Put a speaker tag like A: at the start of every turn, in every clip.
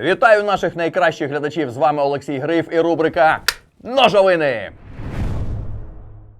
A: Вітаю наших найкращих глядачів! З вами Олексій Гриф і рубрика Ножовини.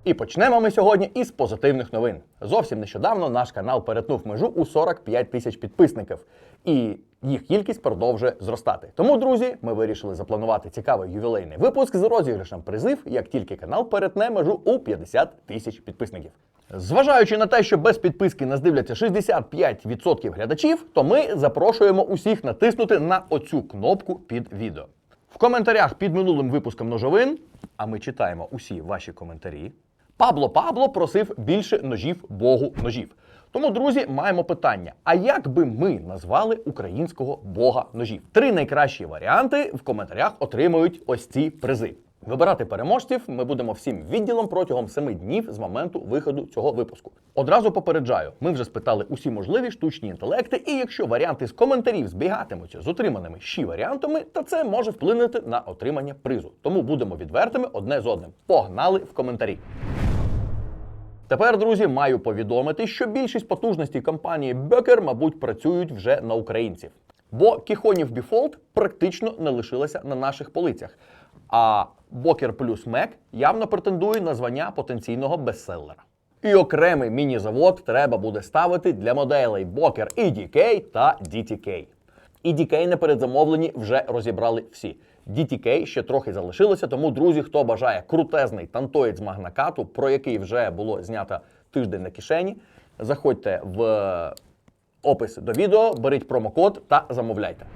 A: І почнемо ми сьогодні із позитивних новин. Зовсім нещодавно наш канал перетнув межу у 45 тисяч підписників, і їх кількість продовжує зростати. Тому, друзі, ми вирішили запланувати цікавий ювілейний випуск з розіграшем призив, як тільки канал перетне межу у 50 тисяч підписників. Зважаючи на те, що без підписки нас дивляться 65% глядачів, то ми запрошуємо усіх натиснути на оцю кнопку під відео. В коментарях під минулим випуском ножовин, а ми читаємо усі ваші коментарі. Пабло Пабло просив більше ножів Богу ножів. Тому, друзі, маємо питання: а як би ми назвали українського бога ножів? Три найкращі варіанти в коментарях отримують ось ці призи. Вибирати переможців ми будемо всім відділом протягом семи днів з моменту виходу цього випуску. Одразу попереджаю, ми вже спитали усі можливі штучні інтелекти, і якщо варіанти з коментарів збігатимуться з отриманими щі варіантами, то це може вплинути на отримання призу. Тому будемо відвертими одне з одним. Погнали в коментарі. Тепер, друзі, маю повідомити, що більшість потужностей компанії Бекер, мабуть, працюють вже на українців. Бо Кіхонів Біфолт практично не лишилася на наших полицях. А Бокер плюс Мек явно претендує на звання потенційного бестселера. І окремий міні-завод треба буде ставити для моделей Бокер EDK та DTK. EDK на передзамовленні вже розібрали всі. DTK ще трохи залишилося, тому, друзі, хто бажає крутезний тантоїд магнакату, про який вже було знято тиждень на кишені, заходьте в опис до відео, беріть промокод та замовляйте.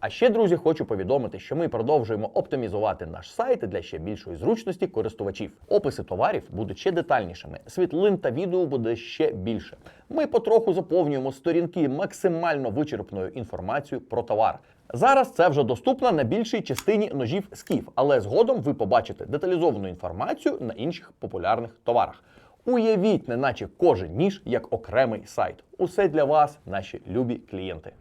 A: А ще, друзі, хочу повідомити, що ми продовжуємо оптимізувати наш сайт для ще більшої зручності користувачів. Описи товарів будуть ще детальнішими, світлин та відео буде ще більше. Ми потроху заповнюємо сторінки максимально вичерпною інформацією про товар. Зараз це вже доступно на більшій частині ножів скіф, але згодом ви побачите деталізовану інформацію на інших популярних товарах. Уявіть, неначе кожен ніж як окремий сайт. Усе для вас, наші любі клієнти.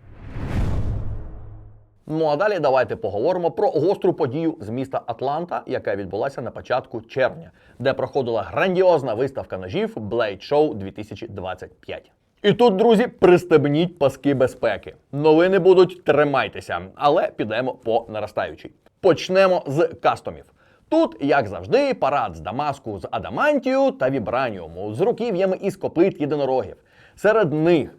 A: Ну а далі давайте поговоримо про гостру подію з міста Атланта, яка відбулася на початку червня, де проходила грандіозна виставка ножів Blade Show 2025. І тут, друзі, пристебніть паски безпеки. Новини будуть тримайтеся, але підемо по наростаючій. Почнемо з кастомів. Тут, як завжди, парад з Дамаску з адамантію та вібраніуму, з руків'ями із копит єдинорогів. Серед них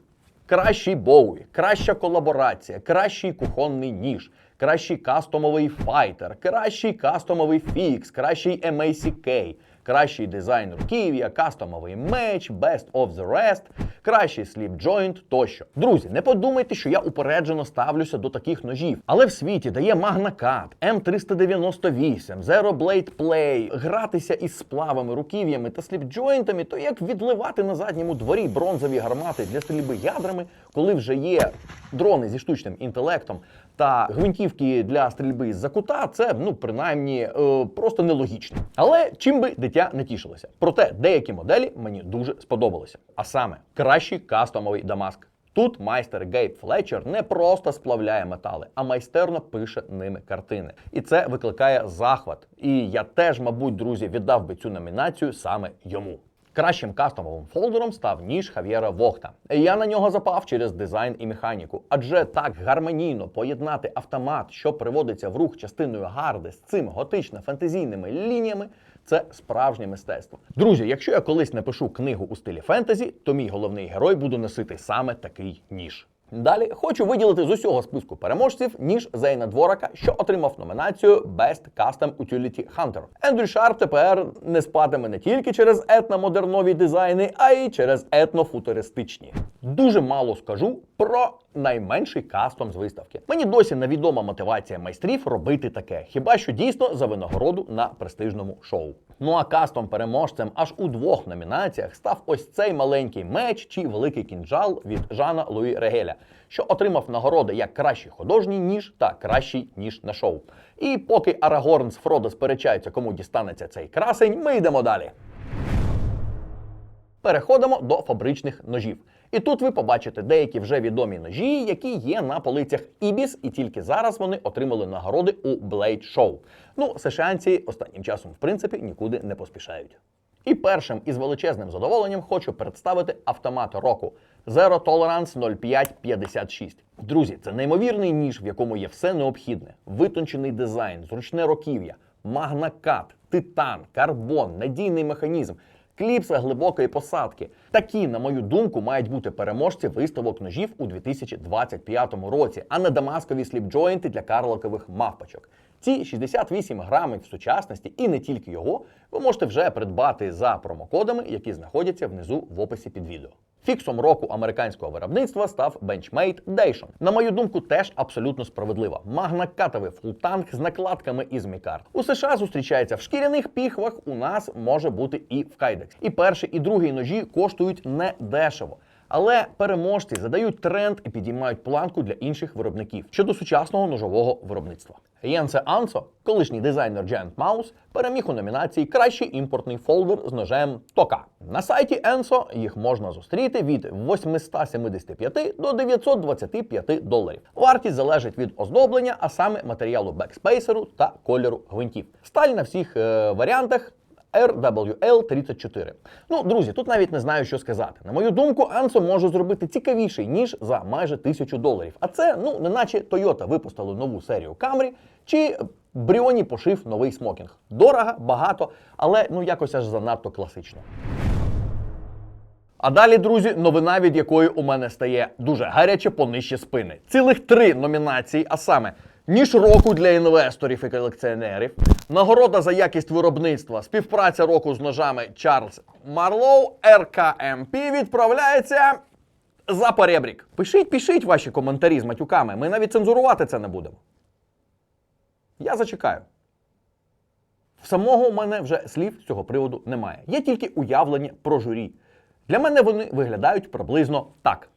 A: кращий боуі, краща колаборація, кращий кухонний ніж, кращий кастомовий файтер, кращий кастомовий фікс, кращий MACK, кращий дизайн руків'я, кастомовий меч, Best of the Rest, кращий сліп джойнт тощо. Друзі, не подумайте, що я упереджено ставлюся до таких ножів. Але в світі дає Cut, M398, Zero Blade Play, гратися із сплавами, руків'ями та сліпджойнтами, то як відливати на задньому дворі бронзові гармати для стрільби ядрами, коли вже є дрони зі штучним інтелектом та гвинтівки для стрільби з-за кута, це ну принаймні е, просто нелогічно. Але чим би дитя не тішилося. Проте деякі моделі мені дуже сподобалися. А саме кращий кастомовий Дамаск. Тут майстер Гейб Флетчер не просто сплавляє метали, а майстерно пише ними картини. І це викликає захват. І я теж, мабуть, друзі, віддав би цю номінацію саме йому. Кращим кастомовим фолдером став ніж Хав'єра Вохта. Я на нього запав через дизайн і механіку, адже так гармонійно поєднати автомат, що приводиться в рух частиною гарди з цим готично-фентезійними лініями. Це справжнє мистецтво. Друзі, якщо я колись напишу книгу у стилі фентезі, то мій головний герой буде носити саме такий ніж. Далі хочу виділити з усього списку переможців ніж Зейна Дворака, що отримав номінацію Best Custom Utility Hunter. Ендрю Шарп тепер не спатиме не тільки через етномодернові дизайни, а й через етнофутуристичні. Дуже мало скажу про найменший кастом з виставки. Мені досі невідома мотивація майстрів робити таке, хіба що дійсно за винагороду на престижному шоу. Ну а кастом переможцем аж у двох номінаціях став ось цей маленький меч чи великий кінжал від Жана Луї Регеля, що отримав нагороди як кращий художній ніж та кращий ніж на шоу. І поки Арагорн з Фродо сперечаються, кому дістанеться цей красень, ми йдемо далі. Переходимо до фабричних ножів. І тут ви побачите деякі вже відомі ножі, які є на полицях Ibis, і тільки зараз вони отримали нагороди у Blade Show. Ну, сешанці останнім часом, в принципі, нікуди не поспішають. І першим із величезним задоволенням хочу представити автомат року Zero Tolerance 0556. Друзі, це неймовірний ніж, в якому є все необхідне: витончений дизайн, зручне років'я, магнакат, титан, карбон, надійний механізм. Кліпса глибокої посадки. Такі, на мою думку, мають бути переможці виставок ножів у 2025 році, а не дамаскові сліпджойнти для карликових мавпочок. Ці 68 грамів в сучасності і не тільки його, ви можете вже придбати за промокодами, які знаходяться внизу в описі під відео. Фіксом року американського виробництва став Benchmade Dation. На мою думку, теж абсолютно справедлива. Магнакатовий фултанк з накладками із мікард. У США зустрічається в шкіряних піхвах. У нас може бути і в кайдекс. І перший, і другий ножі коштують не дешево. Але переможці задають тренд і підіймають планку для інших виробників щодо сучасного ножового виробництва. Єнсе Ансо, колишній дизайнер Giant Mouse, переміг у номінації Кращий імпортний фолдер з ножем Тока. На сайті Енсо їх можна зустріти від 875 до 925 доларів. Вартість залежить від оздоблення, а саме матеріалу бекспейсеру та кольору гвинтів. Сталь на всіх е, варіантах RWL34. Ну, друзі, тут навіть не знаю, що сказати. На мою думку, Ansо може зробити цікавіший, ніж за майже тисячу доларів. А це, ну, не наче Toyota випустили нову серію Camry, чи Бріоні пошив новий смокінг. Дорого, багато, але ну якось аж занадто класично. А далі, друзі, новина, від якої у мене стає дуже гаряче понижче спини. Цілих три номінації, а саме ніж року для інвесторів і колекціонерів, нагорода за якість виробництва, співпраця року з ножами Чарльз Марлоу, РКМП відправляється за перебрік. Пишіть, пишіть ваші коментарі з матюками. Ми навіть цензурувати це не будемо. Я зачекаю. Самого у мене вже слів з цього приводу немає. Є тільки уявлення про журі. Для мене вони виглядають приблизно так.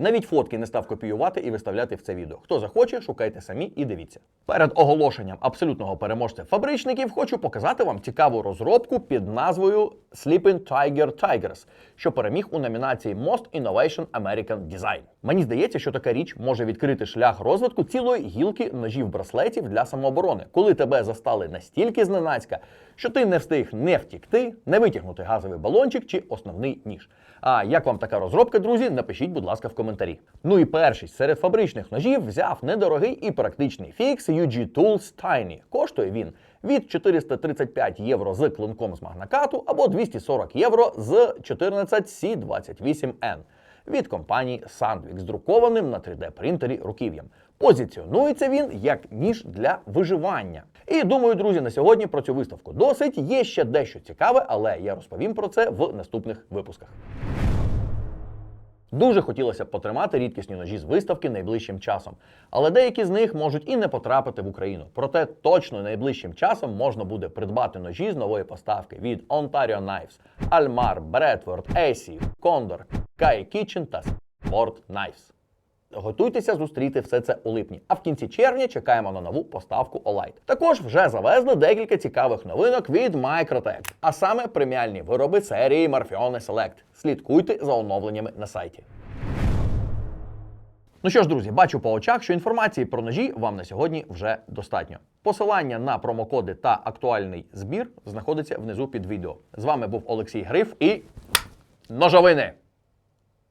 A: Навіть фотки не став копіювати і виставляти в це відео. Хто захоче, шукайте самі і дивіться. Перед оголошенням абсолютного переможця фабричників хочу показати вам цікаву розробку під назвою Sleeping Tiger Tigers, що переміг у номінації Most Innovation American Design. Мені здається, що така річ може відкрити шлях розвитку цілої гілки ножів браслетів для самооборони, коли тебе застали настільки зненацька, що ти не встиг не втікти, не витягнути газовий балончик чи основний ніж. А як вам така розробка, друзі? Напишіть, будь ласка, в коментарі. Ну і перший серед фабричних ножів взяв недорогий і практичний фікс UG Tools Tiny. Коштує він від 435 євро з клинком з магнакату або 240 євро з 14 C28N від компанії Sandvik з друкованим на 3D принтері руків'ям. Позиціонується він як ніж для виживання. І думаю, друзі, на сьогодні про цю виставку досить. Є ще дещо цікаве, але я розповім про це в наступних випусках. Дуже хотілося б потримати рідкісні ножі з виставки найближчим часом, але деякі з них можуть і не потрапити в Україну. Проте точно найближчим часом можна буде придбати ножі з нової поставки від Ontario Knives, Almar, Bradford, Есі, Condor, Kai Kitchen та Sport Knives. Готуйтеся зустріти все це у липні. А в кінці червня чекаємо на нову поставку Olight. Також вже завезли декілька цікавих новинок від Microtech, а саме преміальні вироби серії Marfione Select. Слідкуйте за оновленнями на сайті. Ну що ж, друзі, бачу по очах, що інформації про ножі вам на сьогодні вже достатньо. Посилання на промокоди та актуальний збір знаходиться внизу під відео. З вами був Олексій Гриф і ножовини!